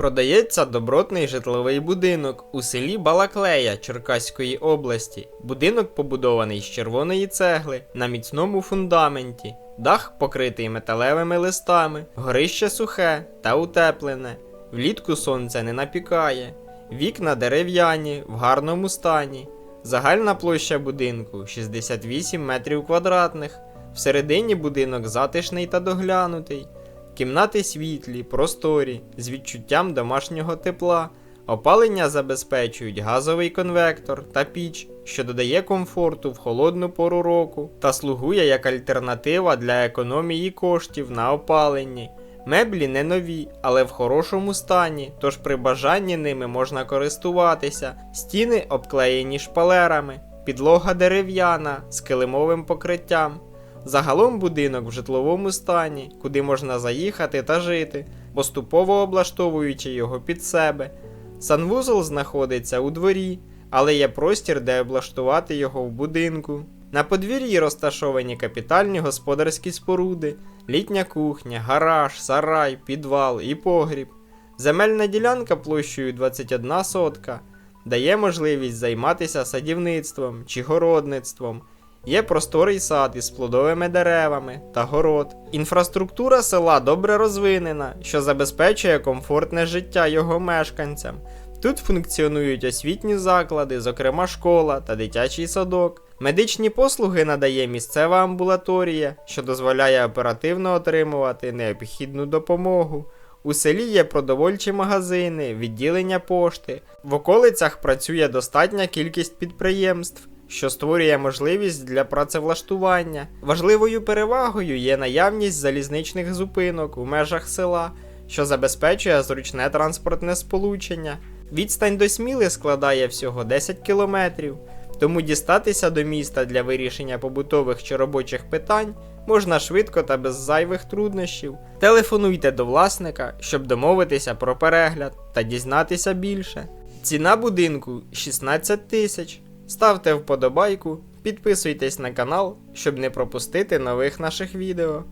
Продається добротний житловий будинок у селі Балаклея Черкаської області. Будинок побудований з червоної цегли на міцному фундаменті. Дах покритий металевими листами, горище сухе та утеплене. Влітку сонце не напікає. Вікна дерев'яні, в гарному стані. Загальна площа будинку 68 метрів квадратних. Всередині будинок затишний та доглянутий. Кімнати світлі, просторі, з відчуттям домашнього тепла. Опалення забезпечують газовий конвектор та піч, що додає комфорту в холодну пору року та слугує як альтернатива для економії коштів на опаленні. Меблі не нові, але в хорошому стані, тож при бажанні ними можна користуватися. Стіни обклеєні шпалерами, підлога дерев'яна з килимовим покриттям. Загалом будинок в житловому стані, куди можна заїхати та жити, поступово облаштовуючи його під себе. Санвузол знаходиться у дворі, але є простір, де облаштувати його в будинку. На подвір'ї розташовані капітальні господарські споруди, літня кухня, гараж, сарай, підвал і погріб. Земельна ділянка площею 21 сотка дає можливість займатися садівництвом чи городництвом. Є просторий сад із плодовими деревами та город. Інфраструктура села добре розвинена, що забезпечує комфортне життя його мешканцям. Тут функціонують освітні заклади, зокрема школа та дитячий садок. Медичні послуги надає місцева амбулаторія, що дозволяє оперативно отримувати необхідну допомогу. У селі є продовольчі магазини, відділення пошти. В околицях працює достатня кількість підприємств, що створює можливість для працевлаштування. Важливою перевагою є наявність залізничних зупинок у межах села, що забезпечує зручне транспортне сполучення. Відстань до Сміли складає всього 10 кілометрів, тому дістатися до міста для вирішення побутових чи робочих питань можна швидко та без зайвих труднощів. Телефонуйте до власника, щоб домовитися про перегляд та дізнатися більше. Ціна будинку 16 тисяч. Ставте вподобайку, підписуйтесь на канал, щоб не пропустити нових наших відео.